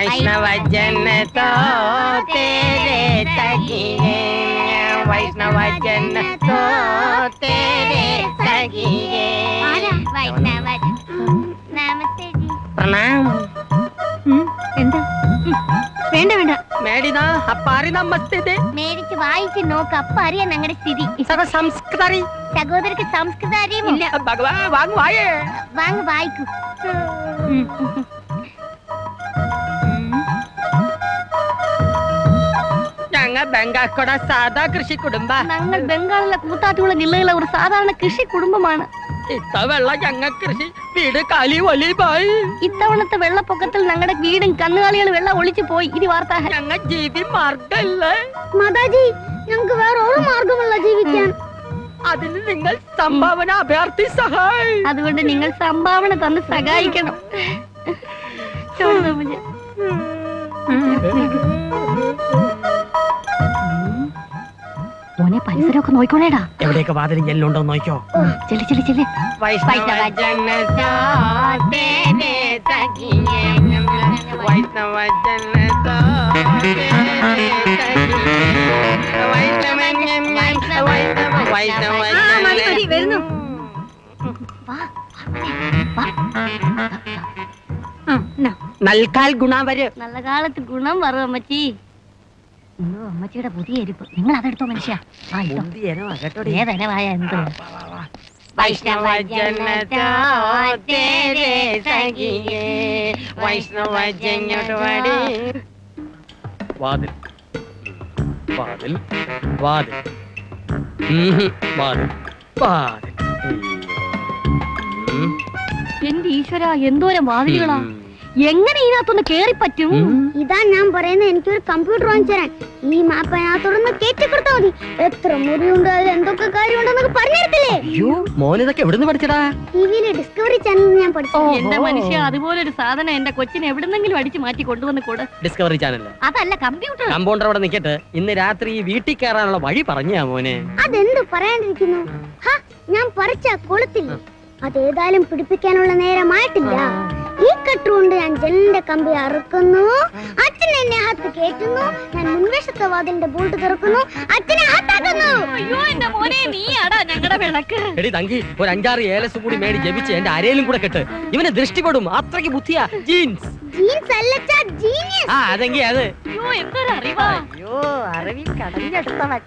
वैष्णव जन तो तेरे सखिए वैष्णव जन तो तेरे सखिए ആരാ? വൈഷ്ണവ നമസ്തേ ജി प्रणाम ഉം, എന്താ ഉം, വേണ്ട വേണ്ട മേടിതാ അപ്പാരി നമസ്തേ മേടിച്ച് വായിച്ച് നോക്ക് അപ്പ അറിയാം ഞങ്ങളുടെ സ്ഥിതി സക സംസ്കൃതറി സഹോദരക്ക് സംസ്കൃതം അറിയുമോ ഇല്ല. ഭഗവാ വാങ് വായേ വാങ്ങ് വായിക്കൂ ബംഗാക്കോട സാധാ കൃഷി കുടുംബ. ഞങ്ങൾ ബംഗാളിലെ കൂത്താട്ടുകുളം ജില്ലയിലെ ഒരു സാധാരണ കൃഷി കുടുംബമാണ്. ഇത്ത വെള്ള ഞങ്ങ കൃഷി വീട് കാലി ഒലിവായി ഇത്തവണത്തെ വെള്ളപ്പൊക്കത്തിൽ ഞങ്ങളുടെ വീടും കന്നുകാലികൾ വെള്ളം ഒളിച്ചു പോയി. ഇനി വാർത്ത ഞങ്ങ ജീവി മാർഗല്ലേ മാതാജി ഞങ്ങൾക്ക് വേറെ ഒരു മാർഗമല്ല ജീവിക്കാൻ. അതിന് നിങ്ങൾ സംഭാവന അഭ്യർത്ഥി സഹായി. അതുകൊണ്ട് നിങ്ങൾ സംഭാവന തന്ന് സഹായിക്കണം. ചോദിച്ചു. മോനെ പരിസരമൊക്കെ നോക്കണേടാ എവിടെയൊക്കെ വാതിലും ജെല്ലുണ്ടോ നോക്കോ ചെല്ലി ചെല്ലി ചെല്ലി. നൽകാൽ ഗുണം വരും. നല്ല കാലത്ത് ഗുണം വരും അമ്മച്ചി. അയ്യോ അമ്മച്ചിയുടെ പുതിയ എരിപ്പ്. നിങ്ങൾ അതെടുത്തോ മനുഷ്യ. ഏതനവായ എന്ത്? വാതിൽ. വാതിൽ. വാതിൽ. വാതിൽ. വാതിൽ. എന്റെ ഈശ്വര എന്തോരം വാതിലുകളാ. എങ്ങനെ ഇതിനകത്തൊന്ന് കേറി പറ്റും? ഇതാ ഞാൻ പറയുന്നത് എനിക്കൊരു കമ്പ്യൂട്ടർ വാങ്ങിച്ചു തരാൻ ഈ മാപ്പ് അതിനകത്തോടൊന്ന് കയറ്റി കൊടുത്താൽ മതി. എത്ര മുറിയുണ്ട് അതിൽ എന്തൊക്കെ കാര്യമുണ്ടെന്നൊക്കെ പറഞ്ഞു തരത്തില്ലേ അയ്യോ മോനിതൊക്കെ എവിടുന്ന് പഠിച്ചടാ? ടിവിയിലെ ഡിസ്കവറി ചാനൽ ഞാൻ പഠിച്ചു. എന്റെ മനുഷ്യ അതുപോലെ ഒരു സാധനം എന്റെ കൊച്ചിനെ എവിടുന്നെങ്കിലും അടിച്ചു മാറ്റി കൊണ്ടുവന്ന് കൂടെ. ഡിസ്കവറി ചാനൽ അതല്ല കമ്പ്യൂട്ടർ കമ്പൗണ്ടർ അവിടെ നിക്കട്ടെ. ഇന്ന് രാത്രി ഈ വീട്ടിൽ കയറാനുള്ള വഴി പറഞ്ഞാ മോനെ. അതെന്ത് പറയാണ്ടിരിക്കുന്നു? ഹ, ഞാൻ പറിച്ച കൊളുത്തില്ല? അതേതായാലും പിടിപ്പിക്കാനുള്ള നേരമായിട്ടില്ല. ഈ കട്ടുകൊണ്ട് ഞാൻ ജനലിന്റെ കമ്പി അറുക്കുന്നു. അച്ഛൻ എന്നെ അകത്ത് കേറ്റുന്നു ഞാൻ മുൻവശത്തെ വാതിലിന്റെ ബോൾട്ട് തുറക്കുന്നു. അച്ഛനെ അകത്താക്കുന്നു. അയ്യോ എന്റെ മോനെ നീയാടാ ഞങ്ങളുടെ വിളക്ക്. എടി തങ്കി ഒരു അഞ്ചാറ് ഏലസ് കൂടി മേടി ജപിച്ച് എന്റെ അരയിലും കൂടെ കെട്ട്. ഇവന് ദൃഷ്ടിപ്പെടും. അത്രയ്ക്ക് ബുദ്ധിയാ. ജീൻസ്. ജീൻസ് അല്ലച്ചാ ജീനിയസ്. ആ അതെങ്കി അത്. അയ്യോ എന്തൊരു അറിവാ അയ്യോ അറിവിൽ കടഞ്ഞെടുത്തവൻ.